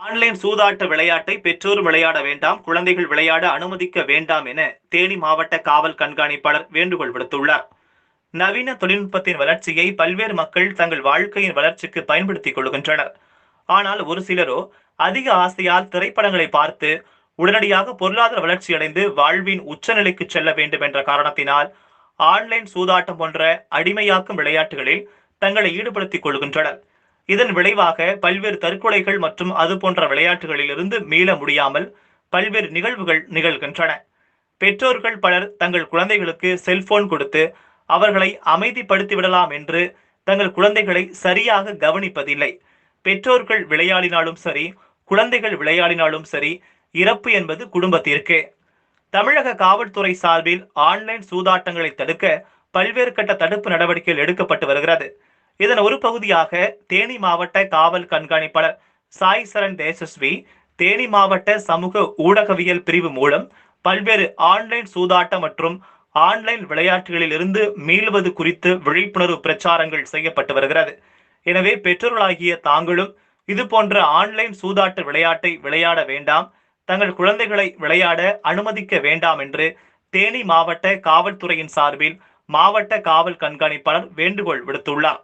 Online சூதாட்ட விளையாட்டை பெற்றோர் விளையாட வேண்டாம் குழந்தைகள் விளையாட அனுமதிக்க வேண்டாம் என தேனி மாவட்ட காவல் கண்காணிப்பாளர் வேண்டுகோள் விடுத்துள்ளார். நவீன தொழில்நுட்பத்தின் வளர்ச்சியை பல்வேறு மக்கள் தங்கள் வாழ்க்கையின் வளர்ச்சிக்கு பயன்படுத்திக் கொள்கின்றனர். ஆனால் ஒரு சிலரோ அதிக ஆசையால் திரைப்படங்களை பார்த்து உடனடியாக பொருளாதார வளர்ச்சியடைந்து வாழ்வின் உச்சநிலைக்கு செல்ல வேண்டும் என்ற காரணத்தினால் ஆன்லைன் சூதாட்டம் போன்ற அடிமையாக்கும் விளையாட்டுகளில் தங்களை ஈடுபடுத்திக் கொள்கின்றனர். இதன் விளைவாக பல்வேறு தற்கொலைகள் மற்றும் அது போன்ற விளையாட்டுகளில் மீள முடியாமல் பல்வேறு நிகழ்வுகள் நிகழ்கின்றன. பெற்றோர்கள் பலர் தங்கள் குழந்தைகளுக்கு செல்போன் கொடுத்து அவர்களை அமைதிப்படுத்தி விடலாம் என்று தங்கள் குழந்தைகளை சரியாக கவனிப்பதில்லை. பெற்றோர்கள் விளையாடினாலும் சரி குழந்தைகள் விளையாடினாலும் சரி இறப்பு என்பது குடும்பத்திற்கு. தமிழக காவல்துறை சார்பில் ஆன்லைன் சூதாட்டங்களை தடுக்க பல்வேறு கட்ட தடுப்பு நடவடிக்கைகள் எடுக்கப்பட்டு வருகிறது. இதன் ஒரு பகுதியாக தேனி மாவட்ட காவல் கண்காணிப்பாளர் சாய் சரண் தேசஸ்வி தேனி மாவட்ட சமூக ஊடகவியல் பிரிவு மூலம் பல்வேறு ஆன்லைன் சூதாட்டம் மற்றும் ஆன்லைன் விளையாட்டுகளில் இருந்து மீள்வது குறித்து விழிப்புணர்வு பிரச்சாரங்கள் செய்யப்பட்டு வருகிறது. எனவே பெற்றோர்களாகிய தாங்களும் இது போன்ற ஆன்லைன் சூதாட்ட விளையாட்டை விளையாட வேண்டாம் தங்கள் குழந்தைகளை விளையாட அனுமதிக்க வேண்டாம் என்று தேனி மாவட்ட காவல்துறையின் சார்பில் மாவட்ட காவல் கண்காணிப்பாளர் வேண்டுகோள் விடுத்துள்ளார்.